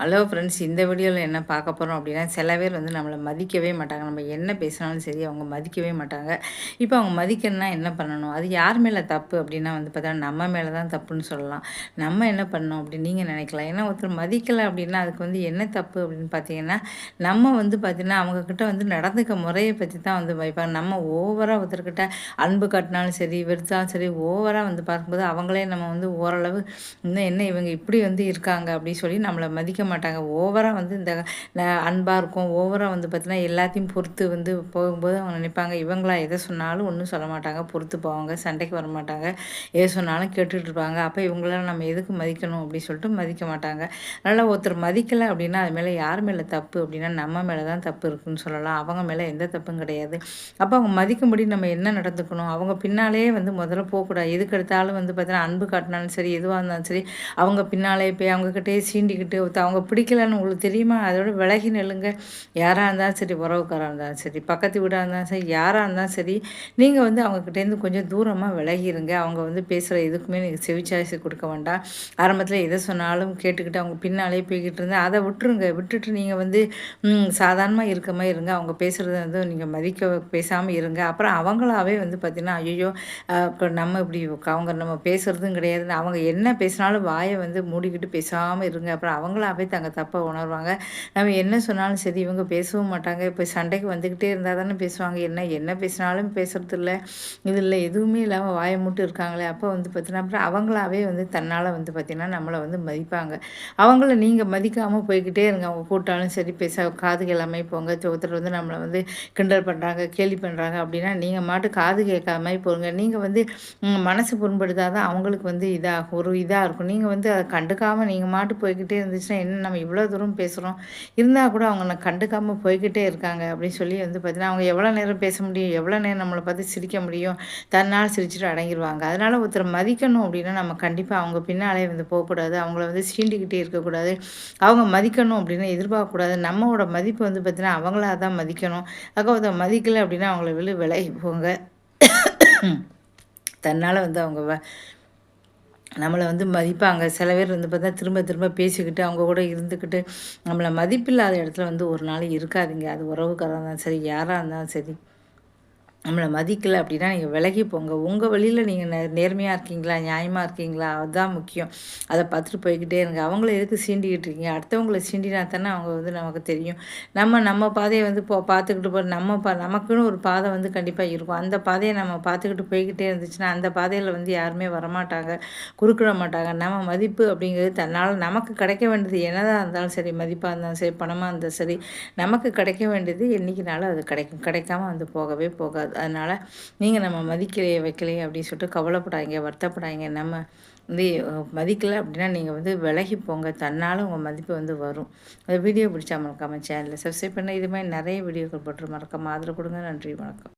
Hello friends இந்த வீடியோவில் என்ன பார்க்க போகிறோம் அப்படின்னா சில பேர் வந்து நம்மளை மதிக்கவே மாட்டாங்க. நம்ம என்ன பேசினாலும் சரி அவங்க மதிக்கவே மாட்டாங்க. இப்போ அவங்க மதிக்கணும்னா என்ன பண்ணணும்? அது யார் மேலே தப்பு அப்படின்னா வந்து பார்த்தா நம்ம மேலே தான் தப்புன்னு சொல்லலாம். நம்ம என்ன பண்ணணும் அப்படின்னு நீங்கள் நினைக்கலாம். ஏன்னா ஒருத்தர் மதிக்கலை அப்படின்னா அதுக்கு வந்து என்ன தப்பு அப்படின்னு பார்த்தீங்கன்னா நம்ம வந்து பார்த்திங்கன்னா அவங்கக்கிட்ட வந்து நடந்துக்க முறையை பற்றி தான் வந்து வைப்பாங்க. நம்ம ஓவராக ஒருத்தர்கிட்ட அன்பு காட்டினாலும் சரி வெறுத்தாலும் சரி ஓவராக வந்து பார்க்கும்போது அவங்களே நம்ம வந்து ஓரளவு இன்னும் என்ன இவங்க இப்படி வந்து இருக்காங்க? அப்படின்னு சொல்லி நம்மளை மதிக்க மாட்டாங்க. ஓவராக வந்து இந்த அன்பாக இருக்கும். ஓவராக வந்து பார்த்திங்கன்னா எல்லாத்தையும் பொறுத்து வந்து போகும்போது அவங்க நினைப்பாங்க. இவங்களா எதை சொன்னாலும் ஒன்றும் சொல்ல மாட்டாங்க. பொறுத்து போவாங்க. சண்டைக்கு வர மாட்டாங்க. எது சொன்னாலும் கேட்டுட்டு இருப்பாங்க. அப்போ இவங்களாம் நம்ம எதுக்கு மதிக்கணும் அப்படின்னு சொல்லிட்டு மதிக்க மாட்டாங்க. அதனால் ஒருத்தர் மதிக்கலை அப்படின்னா அது மேலே யார் மேலே தப்பு அப்படின்னா நம்ம மேலே தான் தப்பு இருக்குன்னு சொல்லலாம். அவங்க மேலே எந்த தப்பும் கிடையாது. அப்போ அவங்க மதிக்கும்படி நம்ம என்ன நடந்துக்கணும்? அவங்க பின்னாலே வந்து முதல்ல போகக்கூடாது. எதுக்கு எடுத்தாலும் வந்து பார்த்தீங்கன்னா அன்பு காட்டினாலும் சரி எதுவாக இருந்தாலும் சரி அவங்க பின்னாலே போய் அவங்கக்கிட்டே சீண்டிக்கிட்டு அவங்க அவங்க பிடிக்கலன்னு உங்களுக்கு தெரியுமா? அதோட விலகி நெல்லுங்க. யாராக இருந்தாலும் சரி உறவுக்காராக இருந்தாலும் சரி பக்கத்து வீடாக இருந்தாலும் சரி யாராக இருந்தாலும் சரி நீங்கள் வந்து அவங்கக்கிட்டேருந்து கொஞ்சம் தூரமாக விலகிருங்க. அவங்க வந்து பேசுகிற எதுக்குமே நீங்கள் செவிச்சாய்ச்சி கொடுக்க வேண்டாம். ஆரம்பத்தில் எதை சொன்னாலும் கேட்டுக்கிட்டு அவங்க பின்னாலே போய்கிட்டு இருந்தேன் அதை விட்டுருங்க. விட்டுட்டு நீங்கள் வந்து சாதாரணமாக இருக்க மாதிரி இருங்க. அவங்க பேசுகிறத வந்து நீங்கள் மதிக்க பேசாமல் இருங்க. அப்புறம் அவங்களாவே வந்து பார்த்திங்கன்னா ஐயோ இப்போ நம்ம இப்படி அவங்க நம்ம பேசுகிறதும் கிடையாது அவங்க என்ன பேசினாலும் வாயை வந்து மூடிக்கிட்டு பேசாமல் இருங்க. அப்புறம் அவங்களாவே மாதிரி தங்க தப்பை உணர்வாங்க. நம்ம என்ன சொன்னாலும் சரி இவங்க பேசவும் மாட்டாங்க. இப்போ சண்டைக்கு வந்துக்கிட்டே இருந்தால் தானே பேசுவாங்க. என்ன என்ன பேசினாலும் பேசுறது இல்லை இது இல்லை எதுவுமே இல்லாமல் வாயை மட்டும் இருக்காங்களே. அப்போ வந்து பார்த்தீங்கன்னா அப்புறம் அவங்களாவே வந்து தன்னால் வந்து பார்த்திங்கன்னா நம்மளை வந்து மதிப்பாங்க. அவங்கள நீங்கள் மதிக்காமல் போய்கிட்டே இருங்க. அவங்க கூட்டாலும் சரி பேச காது எல்லாமே போங்க. ஒருத்தர் வந்து நம்மளை வந்து கிண்டல் பண்ணுறாங்க கேலி பண்ணுறாங்க அப்படின்னா நீங்கள் மாட்டு காது கேட்காம போங்க. நீங்கள் வந்து மனசு புண்படுத்தாதான் தான் அவங்களுக்கு வந்து இதாக ஒரு இதாக இருக்கும். நீங்கள் வந்து அதை கண்டுக்காமல் நீங்கள் மாட்டு போய்கிட்டே இருந்துச்சுன்னா என்ன நம்ம இவ்வளோ தூரம் பேசுகிறோம் இருந்தால் கூட அவங்க நான் கண்டுக்காமல் போய்கிட்டே இருக்காங்க அப்படின்னு சொல்லி வந்து பார்த்தீங்கன்னா அவங்க எவ்வளோ நேரம் பேச முடியும் எவ்வளோ நேரம் நம்மளை பார்த்து சிரிக்க முடியும் தன்னால் சிரிச்சுட்டு அடங்கிடுவாங்க அதனால் ஒருத்தர் மதிக்கணும் அப்படின்னா நம்ம கண்டிப்பாக அவங்க பின்னாலே வந்து போகக்கூடாது அவங்கள வந்து சீண்டிக்கிட்டே இருக்கக்கூடாது. அவங்க மதிக்கணும் அப்படின்னு எதிர்பார்க்கக்கூடாது. நம்மளோட மதிப்பு வந்து பார்த்திங்கன்னா அவங்களா தான் மதிக்கணும். அக்கா ஒருத்தர் மதிக்கலை அப்படின்னா அவங்கள விழு விலகி போங்க. தன்னால் வந்து அவங்க நம்மளை வந்து மதிப்பாங்க. சில பேர் வந்து பார்த்தா திரும்ப திரும்ப பேசிக்கிட்டு அவங்க கூட இருந்துக்கிட்டு நம்மளை மதிப்பில்லாத இடத்துல வந்து ஒரு நாள் இருக்காதிங்க. அது உறவுக்காராக இருந்தாலும் சரி யாராக இருந்தாலும் சரி. நம்மளை மதிக்கலை அப்படின்னா நீங்கள் விலகி போங்க. உங்கள் வழியில் நீங்கள் நே நேர்மையாக இருக்கீங்களா நியாயமாக இருக்கீங்களா அதுதான் முக்கியம். அதை பார்த்துட்டு போய்கிட்டே இருங்க. அவங்கள எதுக்கு சீண்டிக்கிட்டு இருக்கீங்க? அடுத்தவங்கள சீண்டினா தானே அவங்க வந்து நமக்கு தெரியும். நம்ம நம்ம பாதையை வந்து போ பார்த்துக்கிட்டு போ நம்ம பா நமக்குன்னு ஒரு பாதை வந்து கண்டிப்பாக இருக்கும். அந்த பாதையை நம்ம பார்த்துக்கிட்டு போய்கிட்டே இருந்துச்சுன்னா அந்த பாதையில் வந்து யாருமே வரமாட்டாங்க குறுக்கிட மாட்டாங்க. நம்ம மதிப்பு அப்படிங்கிறது தன்னால் நமக்கு கிடைக்க வேண்டியது என்னதான் இருந்தாலும் சரி மதிப்பாக இருந்தாலும் சரி பணமாக இருந்தாலும் சரி நமக்கு கிடைக்க வேண்டியது என்றைக்குனாலும் அது கிடைக்கும். கிடைக்காம வந்து போகவே போகாது. அதனால் நீங்கள் நம்ம மதிக்கலையே வைக்கலையே அப்படின்னு சொல்லிட்டு கவலைப்படாதீங்க வருத்தப்படாதீங்க. நம்ம வந்து மதிக்கலை அப்படின்னா நீங்கள் வந்து விலகி போங்க. தன்னால் உங்கள் மதிப்பு வந்து வரும். அந்த வீடியோ பிடிச்சா மறக்காமல் சேனலில் சப்ஸ்கிரைப் பண்ண. இது மாதிரி நிறைய வீடியோக்கள் போட்டு மறக்காமல் ஆதரவு கொடுங்க. நன்றி வணக்கம்.